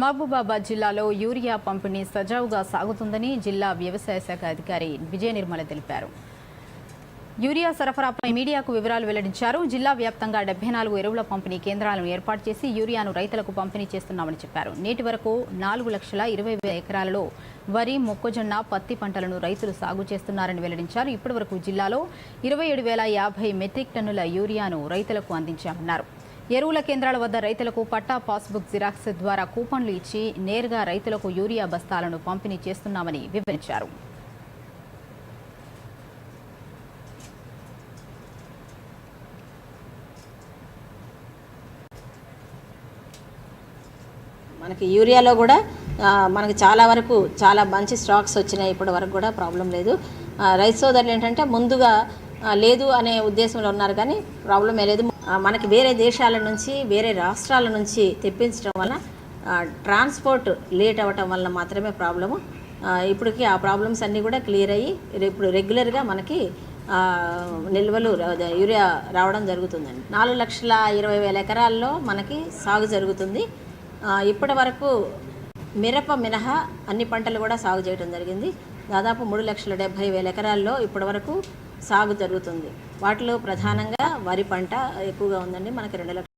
మహబూబాబాద్ జిల్లాలో యూరియా పంపిణీ సజావుగా సాగుతుందని జిల్లా వ్యవసాయ శాఖ అధికారి విజయ నిర్మల తెలిపారు. యూరియా సరఫరాపై మీడియాకు వివరాలు వెల్లడించారు. జిల్లా వ్యాప్తంగా డెబ్బై నాలుగు ఎరువుల పంపిణీ కేంద్రాలను ఏర్పాటు చేసి యూరియాను రైతులకు పంపిణీ చేస్తున్నామని చెప్పారు. నేటి వరకు నాలుగు లక్షల ఇరవై వేల ఎకరాలలో వరి మొక్కజొన్న పత్తి పంటలను రైతులు సాగు చేస్తున్నారని వెల్లడించారు. ఇప్పటి వరకు జిల్లాలో ఇరవై ఏడు వేల యాభై మెట్రిక్ టన్నుల యూరియాను రైతులకు అందించామన్నారు. ఎరువుల కేంద్రాల వద్ద రైతులకు పట్టా పాస్బుక్ జిరాక్స్ ద్వారా కూపన్లు ఇచ్చి నేరుగా రైతులకు యూరియా బస్తాలను పంపిణీ చేస్తున్నామని వివరించారు. మనకి యూరియాలో కూడా మనకి చాలా వరకు చాలా మంచి స్టాక్స్ వచ్చినాయి. ఇప్పటి వరకు కూడా ప్రాబ్లం లేదు. రైతు సోదరులు ఏంటంటే ముందుగా లేదు అనే ఉద్దేశంలో ఉన్నారు కానీ ప్రాబ్లం ఏ లేదు. మనకి వేరే దేశాల నుంచి వేరే రాష్ట్రాల నుంచి తెప్పించడం వల్ల ట్రాన్స్పోర్ట్ లేట్ అవ్వటం వల్ల మాత్రమే ప్రాబ్లము ఇప్పటికి ఆ ప్రాబ్లమ్స్ అన్నీ కూడా క్లియర్ అయ్యి ఇప్పుడు రెగ్యులర్గా మనకి నిల్వలు యూరియా రావడం జరుగుతుందండి. నాలుగు లక్షల ఇరవై వేల ఎకరాల్లో మనకి సాగు జరుగుతుంది. ఇప్పటి వరకు మిరప మినహా అన్ని పంటలు కూడా సాగు చేయడం జరిగింది. దాదాపు మూడు లక్షల డెబ్భై వేల ఎకరాల్లో ఇప్పటి వరకు సాగు జరుగుతుంది. వాటిలో ప్రధానంగా వరి పంట ఎక్కువగా ఉందండి. మనకి రెండు లక్షలు